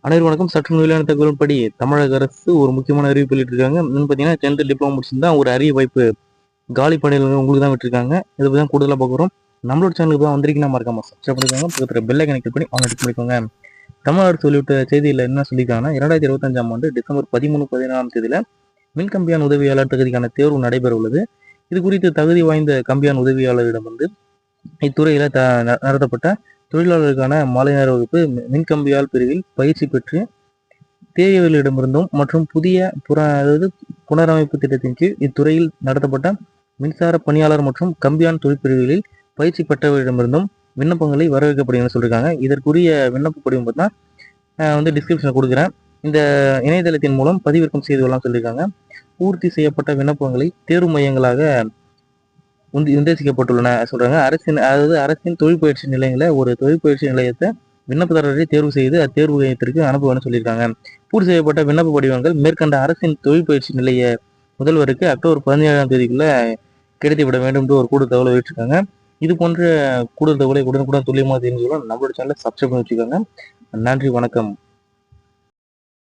அனைவரும் வணக்கம். சற்று நிலையான தகவல்படி தமிழக அரசு ஒரு முக்கியமான அறிவிப்பு வெளியிட்டிருக்காங்க. பார்த்தீங்கன்னா டென்த்து டிப்ளமோ முடிச்சிருந்தா ஒரு அரிய வாய்ப்பு காலி பணியில் உங்களுக்கு தான் விட்டுருக்காங்க. இதை பற்றி தான் கூடுதலாக பார்க்குறோம். நம்மளோட சேனலுக்கு தான் வந்திருக்கீங்கன்னா மறக்காம சப்ஸ்கிரைப் பண்ணிக்கோங்க. பக்கத்தில் பெல்லை கனெக்ட் பண்ணி ஆன் எடுத்து பண்ணிக்கோங்க. தமிழ் அரசு வெளியிட்ட செய்தியில் என்ன சொல்லியிருக்காங்கன்னா இரண்டாயிரத்தி இருபத்தஞ்சாம் ஆண்டு டிசம்பர் பதிமூணு பதினாலாம் தேதியில் மின் கம்பியான் உதவியாளர் தகுதிக்கான தேர்வு நடைபெற உள்ளது. இது குறித்து தகுதி வாய்ந்த கம்பியான் உதவியாளரிடம் வந்து இத்துறையில் த ந- நடத்தப்பட்ட தொழிலாளருக்கான மாலை நேர வகுப்பு மின்கம்பியால் பிரிவில் பயிற்சி பெற்று தேவைகளிடமிருந்தும் மற்றும் புதிய புற அதாவது புனரமைப்பு திட்டத்தின் கீழ் இத்துறையில் நடத்தப்பட்ட மின்சார பணியாளர் மற்றும் கம்பியான் தொழிற்பிரிவுகளில் பயிற்சி பெற்றவர்களிடமிருந்தும் விண்ணப்பங்களை வரவேற்கப்படுகிறது சொல்லியிருக்காங்க இதற்குரிய விண்ணப்ப படிவம் பார்த்தா வந்து டிஸ்கிரிப்ஷனில் கொடுக்குறேன். இந்த இணையதளத்தின் மூலம் பதிவிறக்கம் செய்து கொள்ளலாம் சொல்லியிருக்காங்க பூர்த்தி செய்யப்பட்ட விண்ணப்பங்களை தேர்வு மையங்களாக உந்தி சொல்றாங்க. அரசின் அதாவது அரசின் தொழிற்பயிற்சி நிலையங்கள ஒரு தொழிற்பயிற்சி நிலையத்தை விண்ணப்பதாரரை தேர்வு செய்து அத்தேர்வு மையத்திற்கு அனுப்புவேன்னு சொல்லியிருக்காங்க. பூர்த்தி செய்யப்பட்ட விண்ணப்ப படிவங்கள் மேற்கண்ட அரசின் தொழிற்பயிற்சி நிலைய முதல்வருக்கு அக்டோபர் பதினேழாம் தேதிக்குள்ள கிடைத்துவிட வேண்டும் என்று ஒரு கூடுதல் தகவலை வெளியிட்டிருக்காங்க. இது போன்ற கூடுதல் தகவலை உடனுக்குடன் துல்லியமாக தெரிஞ்சுக்கலாம் நம்மளோட சேனலை சப்ஸ்கிரைப் பண்ணி வச்சுக்கோங்க. நன்றி வணக்கம்.